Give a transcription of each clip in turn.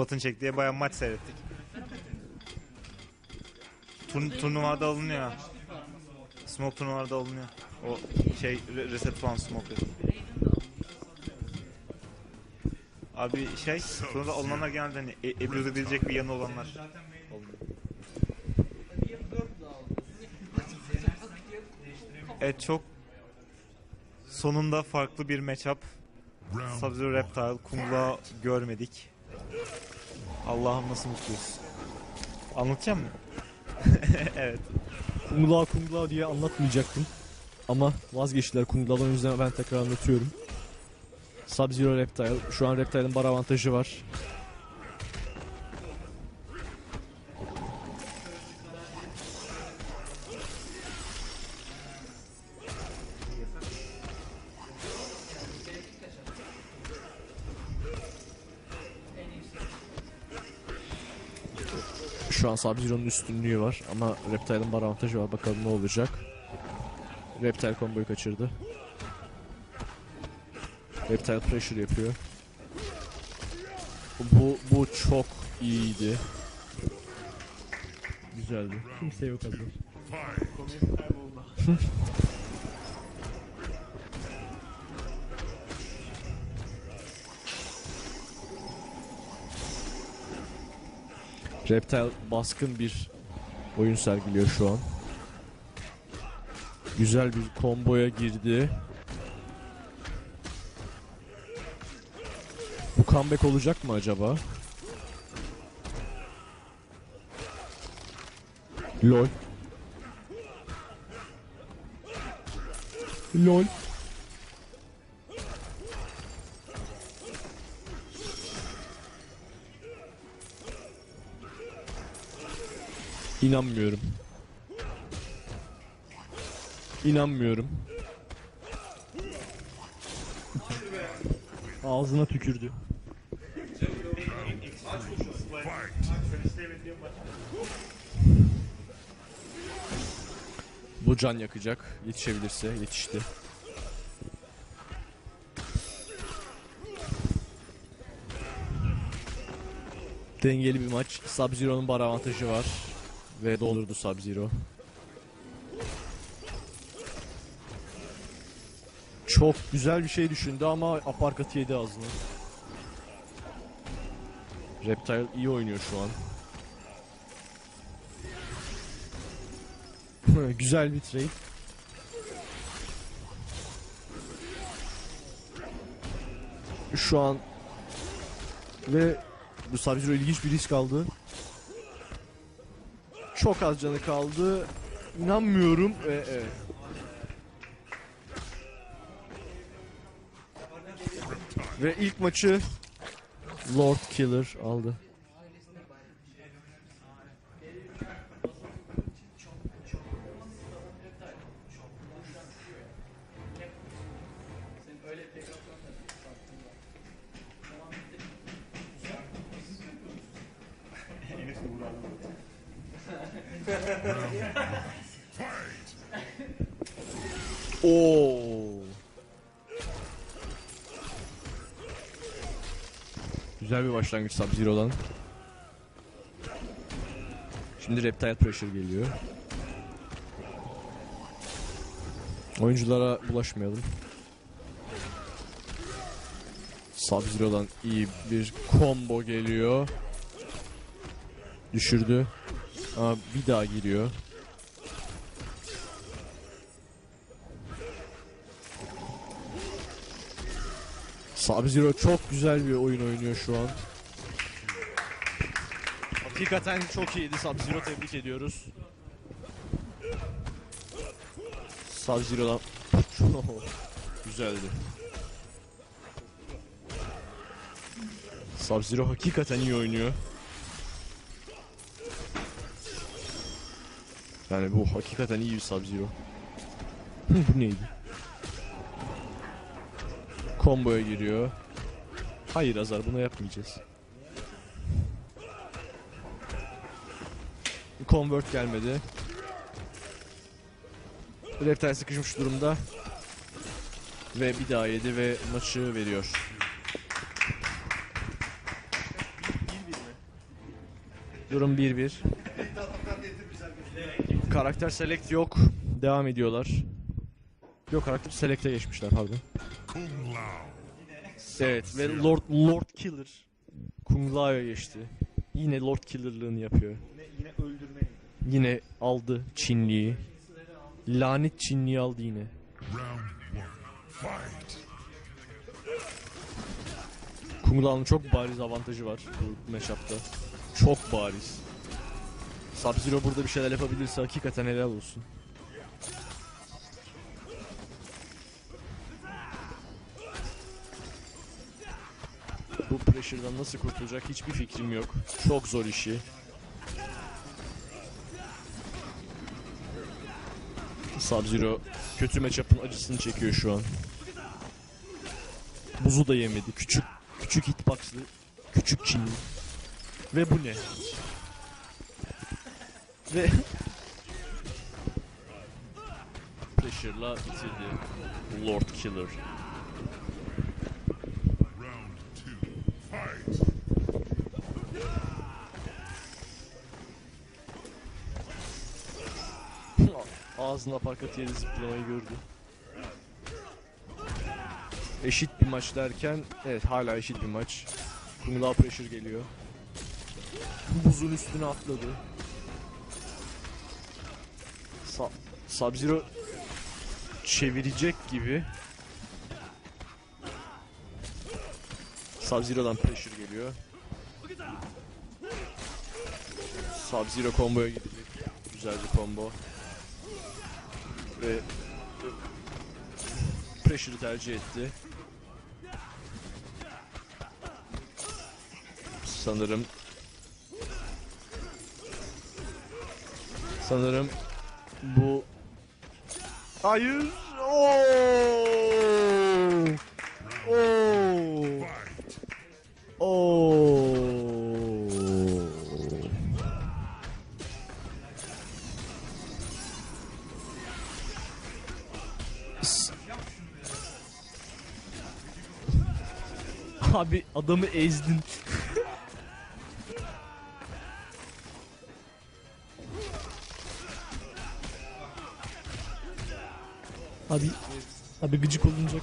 Batın çek diye bayağı maç seyrettik. Turn turnuvada alınıyor. Smoke turnuvalarda alınıyor. O şey re- reset falan smoke. Abi şey turnuvada alınanlar genelde hani e ebruze edilecek bir yanı olanlar. Evet çok sonunda farklı bir matchup. Sub-Zero Reptile, Kungla görmedik. Allah'ım nasıl mutluyuz. Anlatacağım mı? evet. Kungla Kungla diye anlatmayacaktım. Ama vazgeçtiler Kungla'dan o yüzden ben tekrar anlatıyorum. Sub-Zero Reptile. Şu an Reptile'ın bar avantajı var. Şu an Sub-Zero'nun üstünlüğü var ama Reptile'ın bar avantajı var. Bakalım ne olacak. Reptile komboyu kaçırdı. Reptile pressure yapıyor. Bu bu çok iyiydi. Güzeldi. Kimse yok hazır. Reptile baskın bir oyun sergiliyor şu an. Güzel bir komboya girdi. Bu comeback olacak mı acaba? LOL. LOL. İnanmıyorum. İnanmıyorum. Ağzına tükürdü. Bu can yakacak. Yetişebilirse yetişti. Dengeli bir maç. Sub-Zero'nun bar avantajı var. Ve doldurdu Sub-Zero. Çok güzel bir şey düşündü ama aparkat yedi ağzına. Reptile iyi oynuyor şu an. güzel bir trade. Şu an ve bu Sub-Zero ilginç bir risk aldı. Çok az canı kaldı. İnanmıyorum. Ve evet. Ve ilk maçı Lord Killer aldı. Oo. Güzel bir başlangıç Sub-Zero'dan. Şimdi Reptile Pressure geliyor. Oyunculara bulaşmayalım. Sub-Zero'dan iyi bir combo geliyor. Düşürdü. Ama bir daha giriyor. Sub-Zero çok güzel bir oyun oynuyor şu an. Hakikaten çok iyiydi Sub-Zero tebrik ediyoruz. Sub-Zero'dan güzeldi. Sub-Zero hakikaten iyi oynuyor. Yani bu hakikaten iyi bir Sub-Zero. bu neydi? Komboya giriyor. Hayır Azar bunu yapmayacağız. Convert gelmedi. Reptile sıkışmış durumda. Ve bir daha yedi ve maçı veriyor. Durum 1-1. Karakter select yok. Devam ediyorlar. Yok karakter select'e geçmişler pardon. Evet ve Lord Lord Killer Kung Lao'ya geçti. Yine Lord Killer'lığını yapıyor. Yine, yine öldürmeyi. Yine aldı Çinliyi. Lanet Çinliyi aldı yine. Kung Lao'nun çok bariz avantajı var bu matchup'ta. Çok bariz. Sub-Zero burada bir şeyler yapabilirse hakikaten helal olsun. Bu pressure'dan nasıl kurtulacak hiçbir fikrim yok. Çok zor işi. Sub-Zero kötü matchup'ın acısını çekiyor şu an. Buzu da yemedi. Küçük küçük hitbox'lı küçük Çinli. Ve bu ne? Ve Pressure'la bitirdi. Lord Killer. Ağzına parkat yeri zıplamayı gördü. Eşit bir maç derken evet hala eşit bir maç. Kung Lao pressure geliyor. Buzun üstüne atladı. Sa Sub-Zero çevirecek gibi. Sub-Zero'dan pressure geliyor. Sub-Zero combo'ya gidecek. Güzel bir combo. Ve pressure'ı tercih etti. Sanırım Sanırım bu Hayır. Oo! Oo! Abi adamı ezdin. Abi abi gıcık olunacak.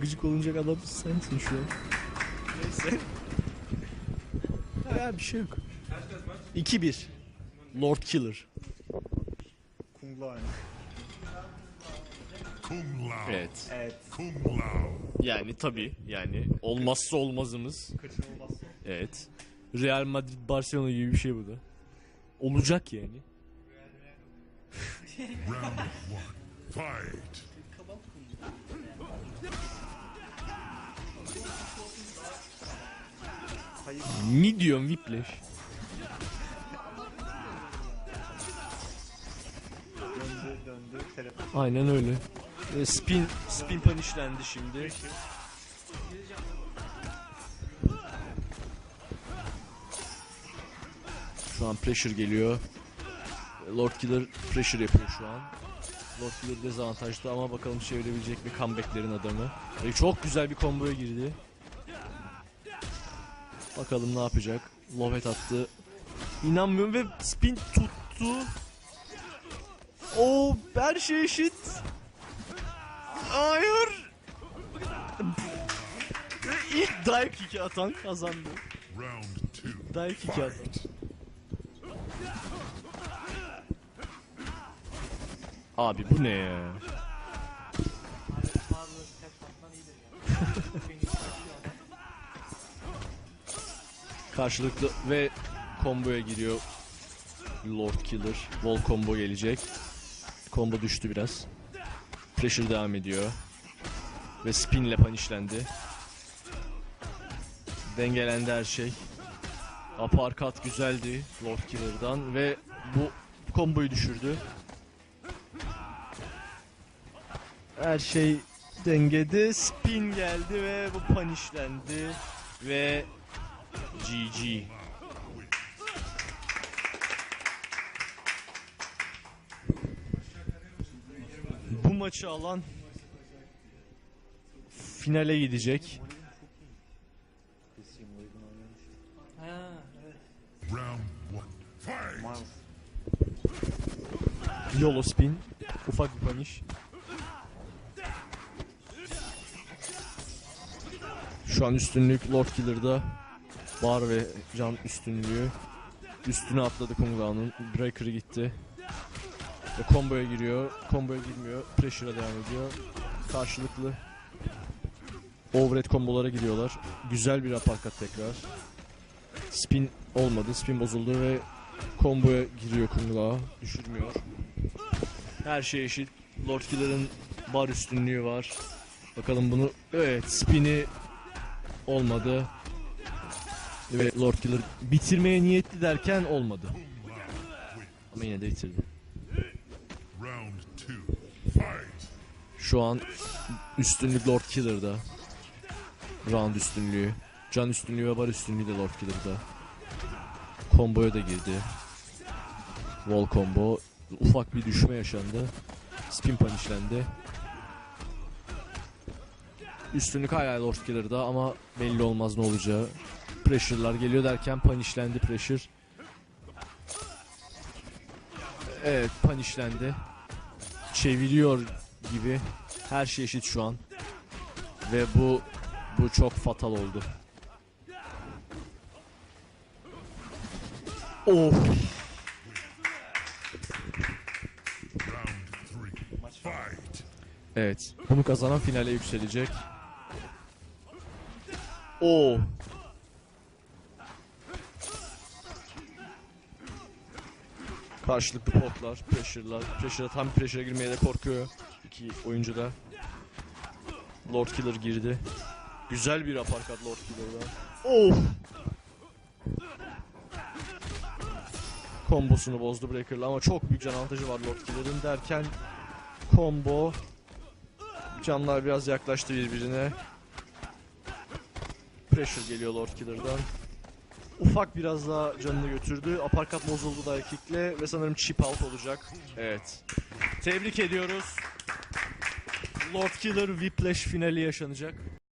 Gıcık olunacak adam sensin şu an. Neyse. Ya bir şey yok. 2-1. Lord Killer. Kung Lao. Kung Lao. Evet. Evet. Kung Lao. Yani tabi yani olmazsa olmazımız. Evet. Real Madrid Barcelona gibi bir şey bu da. Olacak yani. Round one. Fight. Hayır. Medium Whiplash. Döndü döndü. Aynen öyle. E, spin spin punishlendi şimdi. Şu an pressure geliyor. Lord Killer pressure yapıyor şu an. Lord dezavantajlı ama bakalım çevirebilecek mi comebacklerin adamı. E, çok güzel bir komboya girdi. Bakalım ne yapacak. Lovet attı. İnanmıyorum ve spin tuttu. O her şey eşit. Hayır. İlk dive kick'i atan kazandı. Dive kick'i atan. Abi bu ne ya? Karşılıklı ve komboya giriyor Lord Killer. Wall combo gelecek. Combo düştü biraz. Pressure devam ediyor. Ve spinle punishlendi. Dengelendi her şey. Aparkat güzeldi Lord Killer'dan ve bu komboyu düşürdü. her şey dengede. Spin geldi ve bu panişlendi ve GG. Bu maçı alan finale gidecek. Yolo spin. Ufak bir paniş. Şu an üstünlük Lord Killer'da. Bar ve can üstünlüğü. Üstüne atladı Kung Lao'nun. Breaker'ı gitti. Ve combo'ya giriyor. Combo'ya girmiyor. Pressure'a devam ediyor. Karşılıklı overhead kombolara gidiyorlar. Güzel bir uppercut tekrar. Spin olmadı. Spin bozuldu ve combo'ya giriyor Kung Lao. Düşürmüyor. Her şey eşit. Lord Killer'ın bar üstünlüğü var. Bakalım bunu... Evet spin'i olmadı. Ve Lord Killer bitirmeye niyetli derken olmadı. Ama yine de bitirdi. Şu an üstünlük Lord Killer'da. Round üstünlüğü. Can üstünlüğü ve bar üstünlüğü de Lord Killer'da. Komboya da girdi. Wall combo. Ufak bir düşme yaşandı. Spin punishlendi. Üstünlük hala Lord Killer'da ama belli olmaz ne olacağı. Pressure'lar geliyor derken punishlendi pressure. Evet punishlendi. Çeviriyor gibi. Her şey eşit şu an. Ve bu bu çok fatal oldu. Of. Evet. Bunu kazanan finale yükselecek. O. Karşılıklı potlar, pressure'lar. Pressure'a tam pressure'a girmeye de korkuyor. İki oyuncu da. Lord Killer girdi. Güzel bir uppercut Lord Killer'dan. Of. Kombosunu bozdu Breaker'la ama çok büyük can avantajı var Lord Killer'ın derken combo Canlar biraz yaklaştı birbirine. Pressure geliyor Lord Killer'dan. Ufak biraz daha canını götürdü. Aparkat bozuldu da kickle ve sanırım chip out olacak. Evet. Tebrik ediyoruz. Lord Killer Whiplash finali yaşanacak.